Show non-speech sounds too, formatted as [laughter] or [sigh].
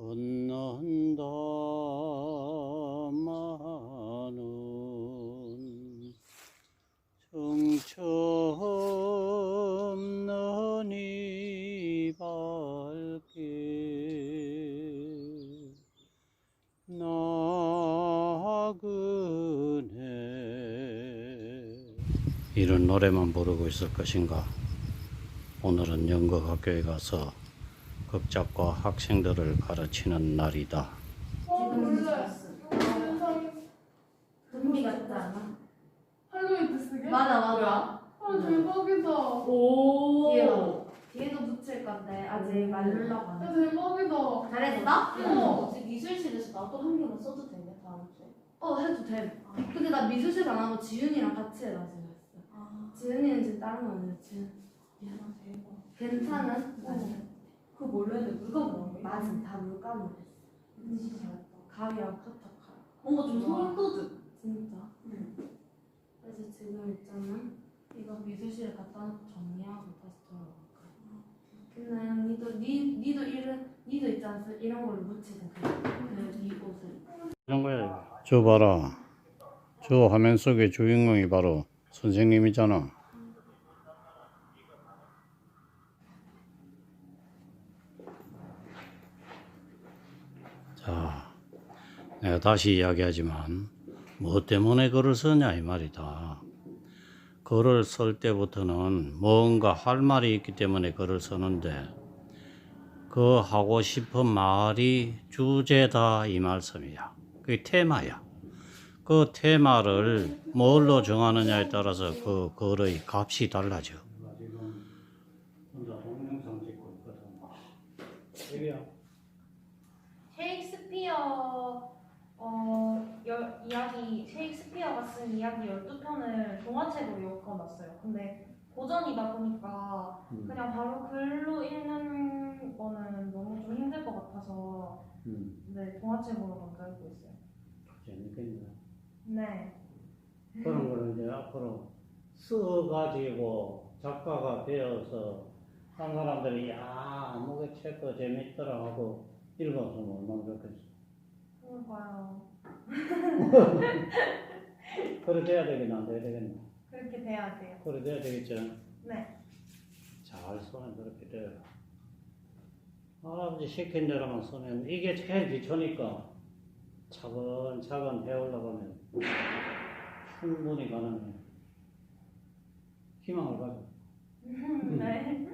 건넌다 많은 정처 없는 이 밝게 나그네. 이런 노래만 부르고 있을 것인가? 오늘은 연극학교에 가서 극작과 학생들을 가르치는 날이다. 좀비 같지 않아? 할로윈 쓰게? 맞아 맞아. 아 대박이다. 오. 뒤에도 뒤에도 붙일 건데 아직 말르려고 안야 해. 대박이다. 잘했어? 어. 이제 미술실에서 나도 한 개만 써도 되냐 다음 주에? 어 해도 돼. 근데 나 미술실 안 하고 지윤이랑 같이 해가지고 했어. 아. 지윤이는 지금 다른 거 하는데 지윤 미안하 대박. 괜찮은? 어. 그거 뭘로? 물감 넣은 게? 맞아 다 물감으로 했어. 진짜 잘했다. 가위랑 카타 칼. 뭔가 좀 소름 돋음. 진짜. 응. 그래서 지금 있잖아. 이거 미술실에 갖다 놓고 정리하고 다시 거야. 근데 니도 니 니도 이런 니도 않았어? 이런 걸로 묻히는 그그네 옷을. 이런 거야. 저 봐라. 저 화면 속의 주인공이 바로 선생님이잖아. 다시 이야기하지만 뭐 때문에 글을 쓰냐 이 말이다. 글을 쓸 때부터는 뭔가 할 말이 있기 때문에 글을 쓰는데 그 하고 싶은 말이 주제다 이 말씀이야. 그게 테마야. 그 테마를 뭘로 정하느냐에 따라서 그 글의 값이 달라져. 셰익스피어 어, 열, 이야기 셰익스피어가 쓴 이야기 12편을 동화책으로 엮어놨어요. 근데 고전이다 보니까 음. 그냥 바로 글로 읽는 거는 너무 좀 힘들 것 같아서 음, 네, 동화책으로 먼저 읽고 있어요. 재밌겠네. 네. 그런 거를 이제 앞으로 써가지고 작가가 되어서 한 사람들이 야, 뭐가 책도 재밌더라 하고 읽었으면 얼마나 좋겠어. 그러니까요. [laughs] 그래 돼야 되겠나 안 돼야 되겠나. 그렇게 돼야 돼요. 그래 돼야 되겠죠. 네. 잘 쓰면 그렇게 돼요. 할아버지 시킨 대로만 쓰면 이게 제일 기초니까 차근차근 배우려면 충분히 가능해. 희망을 가져. [laughs] 네.